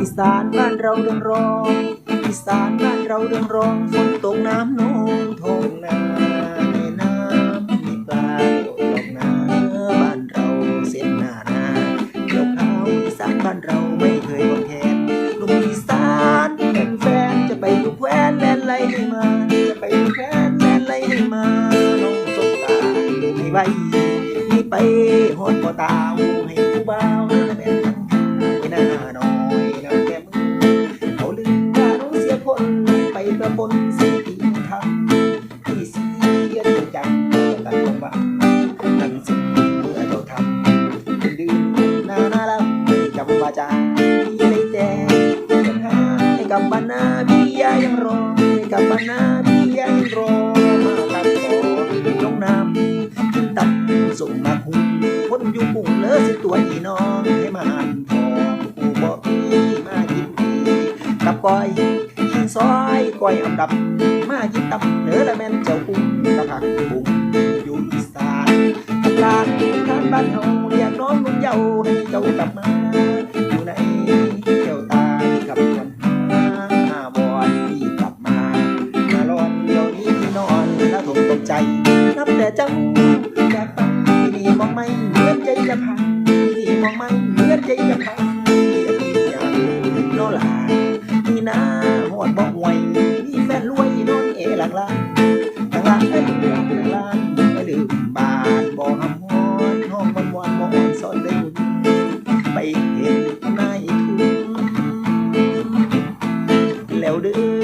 อีสานบ้านเราเรืองรองอีสานบ้านเราเรืองรองฝนตกน้ำนองทองนาในน้ำมีปลาตกลงนาบ้านเราเส้นหน้านาเกี่ยวข้าวอีสานบ้านเราไม่เคยหวังแค้นหนุ่มอีสานเป็นแฟนจะไปอยู่แคว้นแลนไลให้มาจะไปอยู่แคว้นแลนไลให้มาน้องสบตาให้ไว้มีไปหอดพ่อตาหูให้ผู้บ่าว ไปประปนสิ่งที่ทำที่เสียจนจังตัดลงว่านั่นสิ่งเมื่อเราทำดื้อนานาล้วจำว่าจาพี่ได้แต่ยังหาให้กับบรรณาพี่ยังรอให้กับบรรณาพี่ยังรอมาตัดต่อลงน้ำกินตับส่งมาคุงพ้นอยู่ปุ่งเลอสิตัวอีน้องให้มาอ่านพอกูบอกพี่มากินดีกับก้อย ซอยก้อยอำดับ มายิบตับเหนือละแม่นเจ้ากุ้งตะพักบุ้งอยู่อีสานตลาดทานบ้านเฮาเรียกน้องลุงเยาให้เจ้ากลับมาอยู่ไหนเจ้าตากับวันหาบอนพี่กลับมามาลอนเดี๋ยวนี้นอนแล้วตกตกใจ นับแต่เจ้าแากไปที่นี่มองไม่เหมือนใจจะพังที่นี่มองไม่เหมือนใจจะพัง loaded.